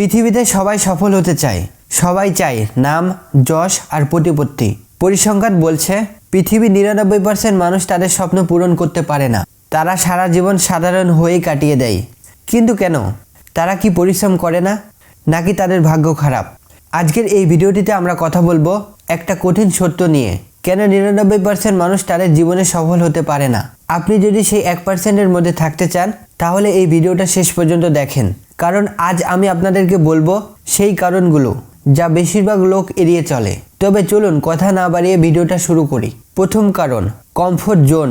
পৃথিবীতে সবাই সফল হতে চায়। সবাই চায় নাম, যশ আর প্রতিপত্তি। পরিসংখ্যান বলছে পৃথিবীর নিরানব্বই পার্সেন্ট মানুষ তাদের স্বপ্ন পূরণ করতে পারে না। তারা সারা জীবন সাধারণ হয়েই কাটিয়ে দেয়। কিন্তু কেন? তারা কি পরিশ্রম করে না? নাকি তাদের ভাগ্য খারাপ? আজকের এই ভিডিওটিতে আমরা কথা বলব একটা কঠিন সত্য নিয়ে। কেন নিরানব্বই পার্সেন্ট মানুষ তাদের জীবনে সফল হতে পারে না? আপনি যদি সেই এক পার্সেন্টের মধ্যে থাকতে চান, তাহলে এই ভিডিওটা শেষ পর্যন্ত দেখেন। কারণ আজ আমি আপনাদেরকে বলব সেই কারণগুলো যা বেশিরভাগ লোক এড়িয়ে চলে। তবে চলুন কথা না বাড়িয়ে ভিডিওটা শুরু করি। প্রথম কারণ কমফোর্ট জোন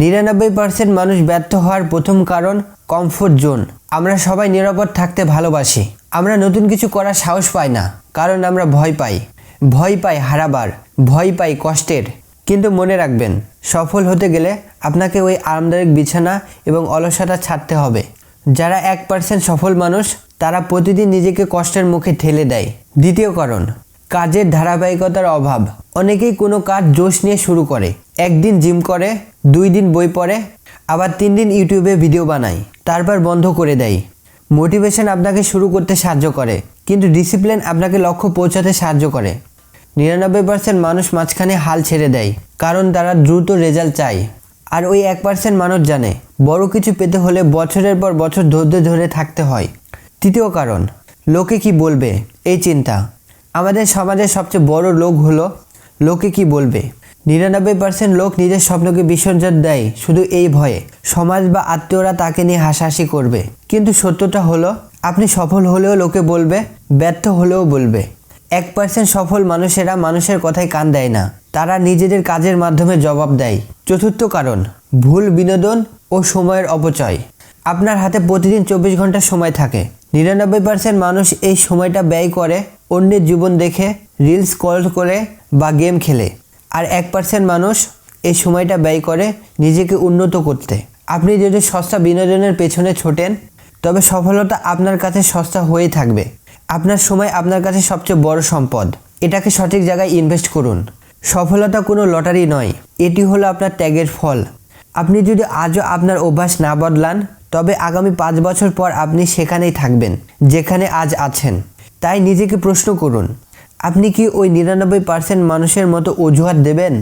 নিরানব্বই পার্সেন্ট মানুষ ব্যর্থ হওয়ার প্রথম কারণ কমফোর্ট জোন আমরা সবাই নিরাপদ থাকতে ভালোবাসি। আমরা নতুন কিছু করার সাহস পাই না, কারণ আমরা ভয় পাই। ভয় পাই হারাবার, ভয় পাই কষ্টের। কিন্তু মনে রাখবেন, সফল হতে গেলে আপনাকে ওই আরামদায়ক বিছানা এবং অলসতা ছাড়তে হবে। যারা এক পার্সেন্ট সফল মানুষ, তারা প্রতিদিন নিজেকে কষ্টের মুখে ঠেলে দেয়। দ্বিতীয় কারণ, কাজের ধারাবাহিকতার অভাব। অনেকেই কোনো কাজ জোশ নিয়ে শুরু করে। একদিন জিম করে, দুই দিন বই পড়ে, আবার তিন দিন ইউটিউবে ভিডিও বানায়। তারপর বন্ধ করে দেয়। মোটিভেশন আপনাকে শুরু করতে সাহায্য করে, কিন্তু ডিসিপ্লিন আপনাকে লক্ষ্য পৌঁছাতে সাহায্য করে। নিরানব্বই পার্সেন্ট মানুষ মাঝখানে হাল ছেড়ে দেয়, কারণ তারা দ্রুত রেজাল্ট চায়। আর ওই এক পার্সেন্ট মানুষ জানে। বড় কিছু পেতে হলে বছরের পর বছর ধৈর্য ধরে থাকতে হয়। তৃতীয় কারণ, লোকে কি বলবে? এই চিন্তা। আমাদের সমাজের সবচেয়ে বড় লোক হলো, লোকে কি বলবে? নিরানব্বই পার্সেন্ট লোক নিজের স্বপ্নকে বিসর্জন দেয় শুধু এই ভয়ে। সমাজ বা আত্মীয়রা তাকে নিয়ে হাসাহাসি করবে। কিন্তু সত্যটা হলো, আপনি সফল হলেও লোকে বলবে, ব্যর্থ হলেও বলবে। এক পার্সেন্ট সফল মানুষেরা মানুষের কথায় কান দেয় না। তারা নিজেদের কাজের মাধ্যমে জবাব দেয়। চতুর্থ কারণ, ভুল বিনোদন ও সময়ের অপচয়। আপনার হাতে প্রতিদিন চব্বিশ ঘণ্টা সময় থাকে। নিরানব্বই পার্সেন্ট মানুষ এই সময়টা ব্যয় করে, অন্যের জীবন দেখে রিলস কল করে বা গেম খেলে। আর এক পার্সেন্ট মানুষ এই সময়টা ব্যয় করে নিজেকে উন্নত করতে। আপনি যদি সস্তা বিনোদনের পেছনে ছোটেন, তবে সফলতা আপনার কাছে সস্তা হয়ে থাকবে। আপনার সময় আপনার কাছে সবচেয়ে বড় সম্পদ। এটাকে সঠিক জায়গায় ইনভেস্ট করুন। সফলতা কোনো লটারি নয়। এটি হলো আপনার ত্যাগের ফল। আপনি যদি আজও আপনার অভ্যাস না বদলান, তবে আগামী পাঁচ বছর পর আপনি সেখানেই থাকবেন, যেখানে আজ আছেন। তাই নিজেকে প্রশ্ন করুন, আপনি কি ওই নিরানব্বই পার্সেন্ট মানুষের মতো অজুহাত দেবেন?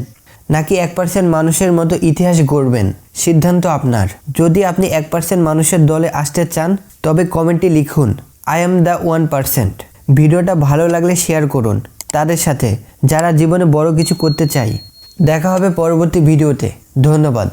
নাকি এক পার্সেন্ট মানুষের মতো ইতিহাস গড়বেন? সিদ্ধান্ত আপনার। যদি আপনি এক পার্সেন্ট মানুষের দলে আসতে চান, তবে কমেন্টে লিখুন I am the one percent ভিডিওটা ভালো লাগলে শেয়ার করুন। তাদের সাথে। যারা জীবনে বড় কিছু করতে চাই দেখা হবে পরবর্তী ভিডিওতে। ধন্যবাদ।